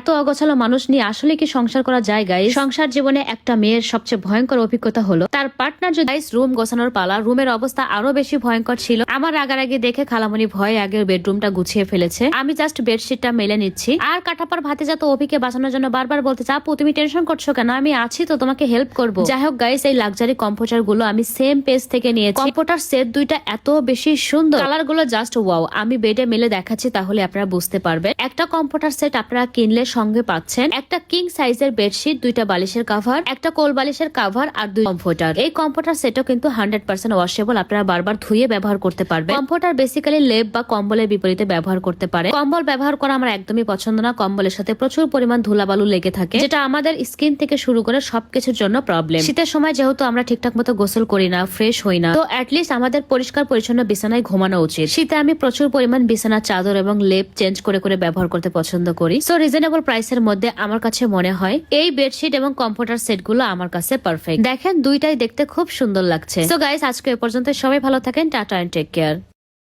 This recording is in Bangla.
এত অগোছালো মানুষ নিয়ে আসলে কি সংসার করা যায় গাইস সংসার জীবনে একটা মেয়ের সবচেয়ে ভয়ঙ্কর অভিজ্ঞতা হলো, তার পার্টনার যদি রুম গোছানোর পালা, রুমের অবস্থা আরও বেশি ভয়ঙ্কর ছিল। আমার আগারাগে দেখে খালামণি ভয় আগের বেডরুমটা গুছিয়ে ফেলেছে। আমি জাস্ট বেডশিটটা মেলে নিচ্ছি। আর কাটাপার ভাতে যাতে অভিকে বাঁচানোর জন্য বারবার বলতে, চাপু, তুমি টেনশন করছ কেন? আমি আছি তো, তোমাকে হেল্প করব। যাই হোক গাইস এই লাক্সারি কম্পিউটারগুলো আমি সেম পেজ থেকে নিয়েছি। কম্পিউটার সেট দুইটা এত বেশি সুন্দর। কালারগুলো জাস্ট ওয়াও আমি বেডে মেলে দেখাচ্ছি, তাহলে আপনারা বুঝতে পারবেন। একটা কম্পিউটার সেট আপনারা কিনলে সঙ্গে পাচ্ছেন একটা কিং সাইজের বেডশিট দুইটা বালিশের কাভার একটা কোল বালিশের কাভার আর দুই কম্পিউটার এই কম্পিউটার সেটও কিন্তু হান্ড্রেড পার্সেন্ট ওয়াশেবল আপনারা বারবার ধুয়ে ব্যবহার করতে পারবেন। কম্পিউটার বেসিক্যালি লেপ বা কম্বলের বিপরীতে ব্যবহার করতে পারে। কম্বল ব্যবহার করা আমার একদমই পছন্দ না, কম্বলের সাথে প্রচুর পরিমাণ ধুলাবালু লেগে থাকে, যেটা আমাদের স্কিন থেকে শুরু করে সবকিছুর জন্য প্রবলেম শীতের সময় যেহেতু আমরা ঠিকঠাক মতো গোসল করি না ফ্রেশ হই না, তো অ্যাটলিস্ট আমাদের পরিষ্কার পরিচ্ছন্ন বিছানায় ঘুমানো উচিত। শীতে আমি প্রচুর পরিমাণ বিছানার চাদর এবং লেপ চেঞ্জ করে করে ব্যবহার করতে পছন্দ করি। সো রিজনেবল প্রাইসের মধ্যে আমার কাছে মনে হয়, এই বেডশিট এবং কম্পিউটার সেটগুলো আমার কাছে পারফেক্ট দেখেন, দুইটাই দেখতে খুব সুন্দর লাগছে। তো গাইস আজকে এ পর্যন্ত সবাই ভালো থাকেন, টাটা এন্ড টেক কেয়ার